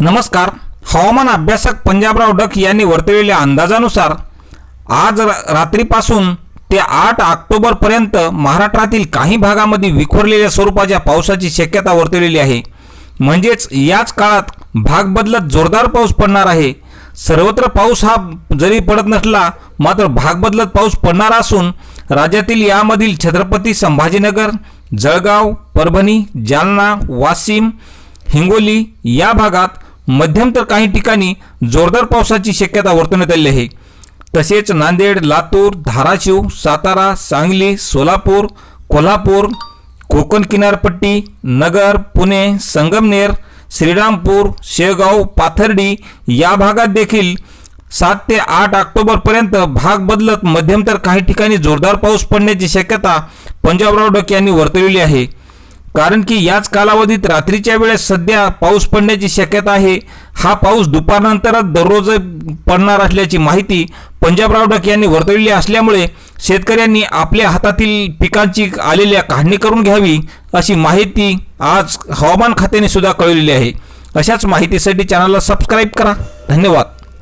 नमस्कार. हवामान अभ्यासक पंजाबराव डक यांनी वर्तवलेल्या अंदाजानुसार आज रात्रीपासून ते आठ ऑक्टोबरपर्यंत महाराष्ट्रातील काही भागामध्ये विखुरलेल्या स्वरूपाच्या पावसाची शक्यता वर्तवलेली आहे. म्हणजेच याच काळात भाग बदलत जोरदार पाऊस पडणार आहे. सर्वत्र पाऊस हा जरी पडत नसला मात्र भाग बदलत पाऊस पडणार असून राज्यातील यामधील छत्रपती संभाजीनगर जळगाव परभणी जालना वाशिम हिंगोली या भागात मध्यम तर काही ठिकाणी जोरदार पावसाची शक्यता वर्तवण्यात आली आहे. तसेच नांदेड लातूर धाराशिव सातारा सांगली सोलापूर कोल्हापूर कोकण किनारपट्टी नगर पुणे संगमनेर श्रीरामपूर शेगाव पाथर्डी या भागात देखील सात ते आठ ऑक्टोबरपर्यंत भाग बदलत मध्यम तर काही ठिकाणी जोरदार पाऊस पडण्याची शक्यता पंजाबराव डक यांनी वर्तवली आहे. कारण की याच कालावधीत रात्रीच्या वेळेस सध्या पाऊस पडण्याची शक्यता आहे. हा पाऊस दुपारनंतरच दररोज पडणार असल्याची माहिती पंजाबराव डक यांनी वर्तवलेली असल्यामुळे शेतकऱ्यांनी आपल्या हातातील पिकांची आलेल्या काढणी करून घ्यावी अशी माहिती आज हवामान खात्याने सुद्धा कळवलेली आहे. अशाच माहितीसाठी चॅनलला सबस्क्राईब करा. धन्यवाद.